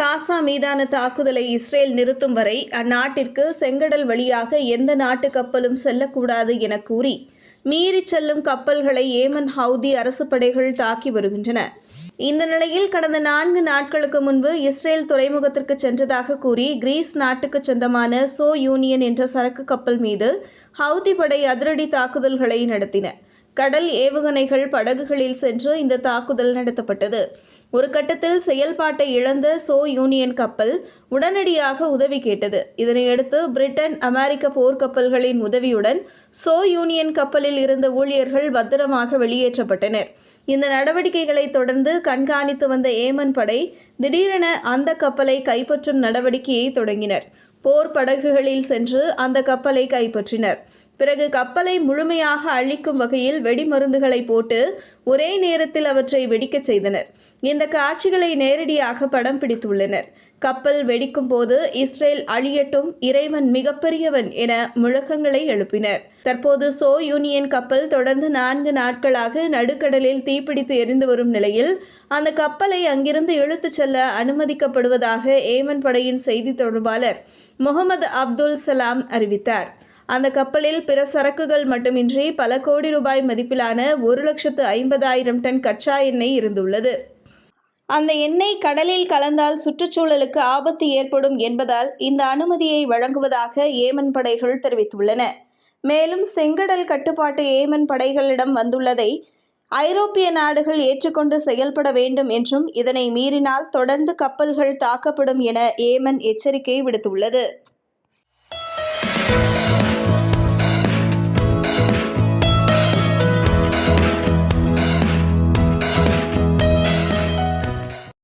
காசா மீதான தாக்குதலை இஸ்ரேல் நிறுத்தும் வரை அந்நாட்டிற்கு செங்கடல் வழியாக எந்த நாட்டு கப்பலும் செல்லக்கூடாது என கூறி மீறிச் செல்லும் கப்பல்களை ஏமன் ஹவுதி அரசு படைகள் தாக்கி வருகின்றன. இந்த நிலையில் கடந்த நான்கு நாட்களுக்கு முன்பு இஸ்ரேல் துறைமுகத்திற்கு சென்றதாக கூறி கிரீஸ் நாட்டுக்கு சொந்தமான சோ யூனியன் என்ற சரக்கு கப்பல் மீது ஹவுதி படை அதிரடி தாக்குதல்களை நடத்தின. கடல் ஏவுகணைகள் படகுகளில் சென்று இந்த தாக்குதல் நடத்தப்பட்டது. ஒரு கட்டத்தில் செயல்பாட்டை இழந்த சோ யூனியன் கப்பல் உடனடியாக உதவி கேட்டது. இதனையடுத்து பிரிட்டன் அமெரிக்க போர்க்கப்பல்களின் உதவியுடன் சோ யூனியன் கப்பலில் இருந்த ஊழியர்கள் பத்திரமாக வெளியேற்றப்பட்டனர். இந்த நடவடிக்கைகளை தொடர்ந்து கண்காணித்து வந்த ஏமன் படை திடீரென அந்த கப்பலை கைப்பற்றும் நடவடிக்கையை தொடங்கினர். போர் படகுகளில் சென்று அந்த கப்பலை கைப்பற்றினர். பிறகு கப்பலை முழுமையாக அழிக்கும் வகையில் வெடிமருந்துகளை போட்டு ஒரே நேரத்தில் அவற்றை வெடிக்கச் செய்தனர். இந்த காட்சிகளை நேரடியாக படம் பிடித்துள்ளனர். கப்பல் வெடிக்கும் போது இஸ்ரேல் அழியட்டும் இறைவன் மிகப்பெரியவன் என முழக்கங்களை எழுப்பினர். தற்போது சோ யூனியன் கப்பல் தொடர்ந்து நான்கு நாட்களாக நடுக்கடலில் தீப்பிடித்து எரிந்து வரும் நிலையில் அந்த கப்பலை அங்கிருந்து இழுத்துச் செல்ல அனுமதிக்கப்படுவதாக ஏமன் படையின் செய்தி தொடர்பாளர் முகமது அப்துல் சலாம் அறிவித்தார். அந்த கப்பலில் பிற சரக்குகள் மட்டுமின்றி பல கோடி ரூபாய் மதிப்பிலான ஒரு லட்சத்து ஐம்பதாயிரம் டன் கச்சா எண்ணெய் இருந்துள்ளது. அந்த எண்ணெய் கடலில் கலந்தால் சுற்றுச்சூழலுக்கு ஆபத்து ஏற்படும் என்பதால் இந்த அனுமதியை வழங்குவதாக ஏமன் படைகள் தெரிவித்துள்ளன. மேலும் செங்கடல் கட்டுப்பாட்டு ஏமன் படைகளிடம் வந்துள்ளதை ஐரோப்பிய நாடுகள் ஏற்றுக்கொண்டு செயல்பட வேண்டும் என்றும் இதனை மீறினால் தொடர்ந்து கப்பல்கள் தாக்கப்படும் என ஏமன் எச்சரிக்கை விடுத்துள்ளது.